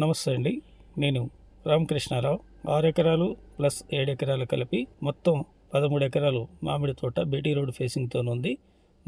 నమస్తే అండి. నేను రామకృష్ణారావు. ఆరు ఎకరాలు ప్లస్ ఏడు ఎకరాలు కలిపి మొత్తం పదమూడు ఎకరాలు మామిడి తోట బీటీ రోడ్ ఫేసింగ్తో ఉంది.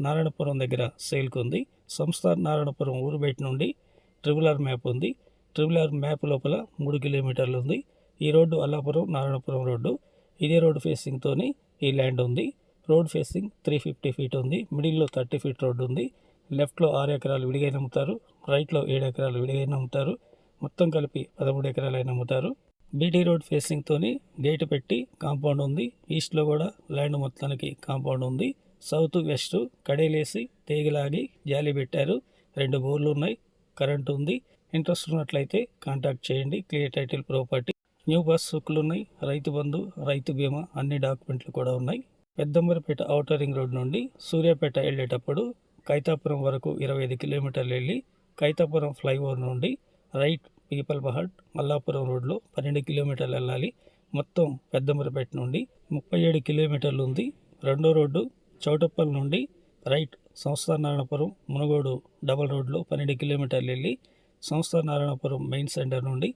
నారాయణపురం దగ్గర సేల్కి ఉంది. సంస్థ నారాయణపురం ఊరు బయట నుండి ట్రిపుల్ ఆర్ మ్యాప్ ఉంది. ట్రిపుల్ ఆర్ మ్యాప్ లోపల మూడు కిలోమీటర్లు ఉంది. ఈ రోడ్డు అల్లాపురం నారాయణపురం రోడ్డు. ఇదే రోడ్డు ఫేసింగ్తోని ఈ ల్యాండ్ ఉంది. Road facing three fifty feet ఉంది. మిడిల్లో థర్టీ ఫీట్ రోడ్డు ఉంది. లెఫ్ట్లో ఆరు ఎకరాలు విడిగా నమ్ముతారు. రైట్లో ఏడు ఎకరాలు విడిగా నమ్ముతారు. మొత్తం కలిపి పదమూడు ఎకరాలైన అమ్ముతారు బీటీ రోడ్ ఫేసింగ్తోని గేట్ పెట్టి కాంపౌండ్ ఉంది. ఈస్ట్లో కూడా ల్యాండ్ మొత్తానికి కాంపౌండ్ ఉంది. సౌత్ వెస్ట్ కడేలేసి తీగలాగి జాలి పెట్టారు. రెండు బోర్లు ఉన్నాయి. కరెంట్ ఉంది. ఇంట్రెస్ట్ ఉన్నట్లయితే కాంటాక్ట్ చేయండి. Clear title property. New pass బుక్లు ఉన్నాయి. రైతు బంధు రైతు బీమా అన్ని డాక్యుమెంట్లు కూడా ఉన్నాయి. పెద్దంబరపేట ఔటర్ రింగ్ రోడ్ నుండి సూర్యాపేట వెళ్ళేటప్పుడు కైతాపురం వరకు ఇరవై ఐదు కిలోమీటర్లు వెళ్ళి కైతాపురం ఫ్లైఓవర్ నుండి రైట్ పీపల్ బహట్ మల్లాపురం రోడ్లో పన్నెండు కిలోమీటర్లు వెళ్ళాలి. మొత్తం పెద్దమరిపేట నుండి ముప్పై ఏడు కిలోమీటర్లు ఉంది. రెండో రోడ్డు చౌటప్పల్ నుండి రైట్ సంస్థ నారాయణపురం మునుగోడు డబల్ రోడ్లో పన్నెండు కిలోమీటర్లు వెళ్ళి సంస్థ నారాయణపురం మెయిన్ సెంటర్ నుండి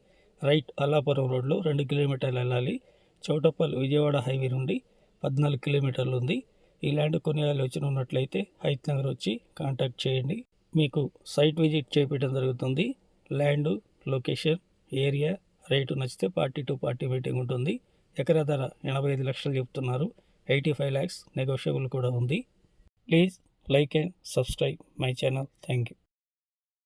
రైట్ అల్లాపురం రోడ్లో రెండు కిలోమీటర్లు వెళ్ళాలి. చౌటప్పల్ విజయవాడ హైవే నుండి పద్నాలుగు కిలోమీటర్లు ఉంది. ఈ ల్యాండ్ కొనియాలు వచ్చి ఉన్నట్లయితే హైత్ నగర్ వచ్చి కాంటాక్ట్ చేయండి. మీకు సైట్ విజిట్ చేపించడం జరుగుతుంది. ల్యాండ్ లొకేషన్ ఏరియా రేటు నచ్చితే పార్టీ టు పార్టీ మీటింగ్ ఉంటుంది. ఎకరా ధర ఎనభై ఐదు లక్షలు చెప్తున్నారు. ఎయిటీ ఫైవ్ ల్యాక్స్ నెగోషియబుల్ కూడా ఉంది. Please like and subscribe my channel. Thank you.